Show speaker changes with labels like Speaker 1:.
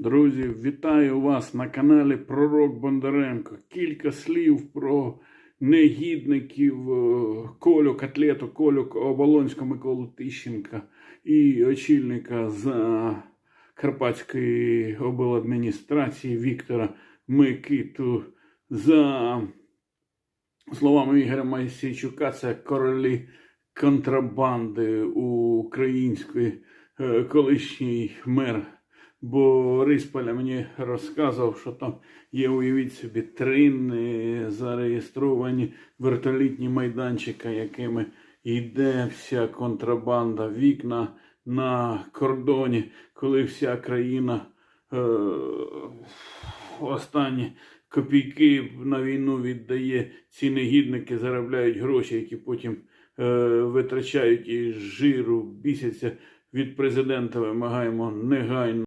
Speaker 1: Друзі, вітаю вас на каналі Пророк Бондаренко. Кілька слів про негідників е, Колю Котлету, Колю Оболонського Миколу Тищенка і очільника з Карпатської обладміністрації Віктора Микиту. За словами Ігоря Майсійчука, це королі контрабанди української е, колишній мер Борисполя мені розказував, що там є, уявіть собі, три зареєстровані вертолітні майданчика, якими йде вся контрабанда, вікна на кордоні, коли вся країна е, останні копійки на війну віддає, ці негідники заробляють гроші, які потім е, витрачають і жиру, бісяться від президента, вимагаємо негайно.